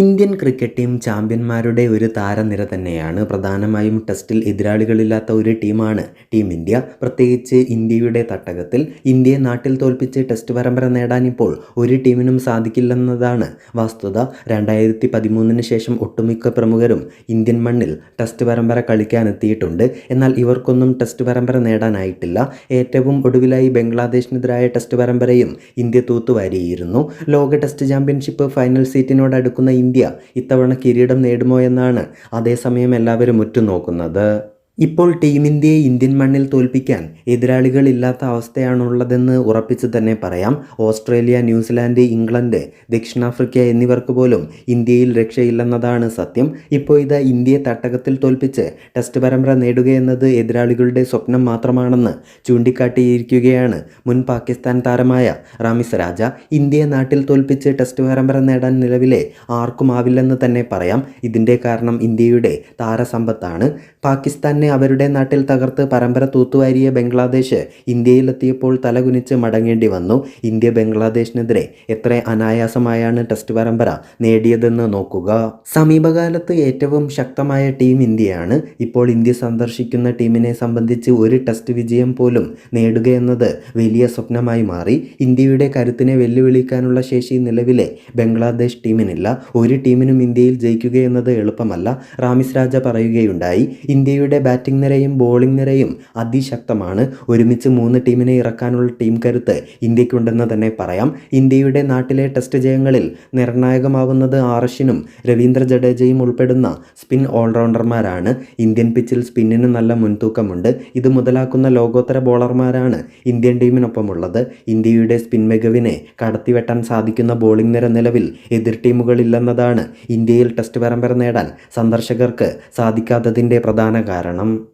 Indian cricket team ചാമ്പ്യന്മാരുടെ ഒരു താരനിര തന്നെയാണ്. പ്രധാനമായും ടെസ്റ്റിൽ എതിരാളികളില്ലാത്ത ഒരു ടീമാണ് ടീം ഇന്ത്യ. പ്രത്യേകിച്ച് ഇന്ത്യയുടെ തട്ടകത്തിൽ ഇന്ത്യയെ നാട്ടിൽ തോൽപ്പിച്ച് ടെസ്റ്റ് പരമ്പര നേടാൻ ഇപ്പോൾ ഒരു ടീമിനും സാധിക്കില്ലെന്നതാണ് വസ്തുത. രണ്ടായിരത്തി പതിമൂന്നിന് ശേഷം ഒട്ടുമിക്ക പ്രമുഖരും ഇന്ത്യൻ മണ്ണിൽ ടെസ്റ്റ് പരമ്പര കളിക്കാനെത്തിയിട്ടുണ്ട്. എന്നാൽ ഇവർക്കൊന്നും ടെസ്റ്റ് പരമ്പര നേടാനായിട്ടില്ല. ഏറ്റവും ഒടുവിലായി ബംഗ്ലാദേശിനെതിരായ ടെസ്റ്റ് പരമ്പരയും ഇന്ത്യ തൂത്തുവാരിയിരുന്നു. ലോക ടെസ്റ്റ് ചാമ്പ്യൻഷിപ്പ് ഫൈനൽ സീറ്റിനോടടുക്കുന്ന ഇന്ത്യ ഇത്തവണ കിരീടം നേടുമോ എന്നാണ് അതേസമയം എല്ലാവരും ഉറ്റുനോക്കുന്നത്. ഇപ്പോൾ ടീം ഇന്ത്യയെ ഇന്ത്യൻ മണ്ണിൽ തോൽപ്പിക്കാൻ എതിരാളികളില്ലാത്ത അവസ്ഥയാണുള്ളതെന്ന് ഉറപ്പിച്ച് തന്നെ പറയാം. ഓസ്ട്രേലിയ ന്യൂസിലാൻഡ് ഇംഗ്ലണ്ട് ദക്ഷിണാഫ്രിക്ക എന്നിവർക്ക് പോലും ഇന്ത്യയിൽ രക്ഷയില്ലെന്നതാണ് സത്യം. ഇപ്പോൾ ഇത് ഇന്ത്യയെ തട്ടകത്തിൽ തോൽപ്പിച്ച് ടെസ്റ്റ് പരമ്പര നേടുകയെന്നത് എതിരാളികളുടെ സ്വപ്നം മാത്രമാണെന്ന് ചൂണ്ടിക്കാട്ടിയിരിക്കുകയാണ് മുൻ പാകിസ്ഥാൻ താരമായ റാമിസ് രാജ. ഇന്ത്യയെ നാട്ടിൽ തോൽപ്പിച്ച് ടെസ്റ്റ് പരമ്പര നേടാൻ നിലവിലെ ആർക്കും ആവില്ലെന്ന് തന്നെ പറയാം. ഇതിന്റെ കാരണം ഇന്ത്യയുടെ താരസമ്പത്താണ്. പാകിസ്ഥാനെ അവരുടെ നാട്ടിൽ തകർത്ത് പരമ്പര തൂത്തുവാരിയ ബംഗ്ലാദേശ് ഇന്ത്യയിലെത്തിയപ്പോൾ തലകുനിച്ച് മടങ്ങേണ്ടി വന്നു. ഇന്ത്യ ബംഗ്ലാദേശിനെതിരെ എത്ര അനായാസമായാണ് ടെസ്റ്റ് പരമ്പര നേടിയതെന്ന് നോക്കുക. സമീപകാലത്ത് ഏറ്റവും ശക്തമായ ടീം ഇന്ത്യയാണ്. ഇപ്പോൾ ഇന്ത്യ സന്ദർശിക്കുന്ന ടീമിനെ സംബന്ധിച്ച് ഒരു ടെസ്റ്റ് വിജയം പോലും നേടുകയെന്നത് വലിയ സ്വപ്നമായി മാറി. ഇന്ത്യയുടെ കരുത്തിനെ വെല്ലുവിളിക്കാനുള്ള ശേഷി നിലവിലെ ബംഗ്ലാദേശ് ടീമിനില്ല. ഒരു ടീമിനും ഇന്ത്യയിൽ ജയിക്കുക എന്നത് എളുപ്പമല്ല. റാമിസ് രാജ പറയുകയുണ്ടായി. ഇന്ത്യയുടെ ബാറ്റിംഗ് നിരയും ബോളിംഗ് നിരയും അതിശക്തമാണ്. ഒരുമിച്ച് മൂന്ന് ടീമിനെ ഇറക്കാനുള്ള ടീം കരുത്ത് ഇന്ത്യക്കുണ്ടെന്ന് തന്നെ പറയാം. ഇന്ത്യയുടെ നാട്ടിലെ ടെസ്റ്റ് ജയങ്ങളിൽ നിർണായകമാവുന്നത് ആർഷിനും രവീന്ദ്ര ജഡേജയും ഉൾപ്പെടുന്ന സ്പിൻ ഓൾറൗണ്ടർമാരാണ്. ഇന്ത്യൻ പിച്ചിൽ സ്പിന്നിന് നല്ല മുൻതൂക്കമുണ്ട്. ഇത് മുതലാക്കുന്ന ലോകോത്തര ബോളർമാരാണ് ഇന്ത്യൻ ടീമിനൊപ്പമുള്ളത്. ഇന്ത്യയുടെ സ്പിൻ മികവിനെ കടത്തിവെട്ടാൻ സാധിക്കുന്ന ബോളിംഗ് നിര നിലവിൽ എതിർ ടീമുകളില്ലെന്നതാണ് ഇന്ത്യയിൽ ടെസ്റ്റ് പരമ്പര നേടാൻ സന്ദർശകർക്ക് സാധിക്കാത്തതിന്റെ പ്രധാന കാരണം. um,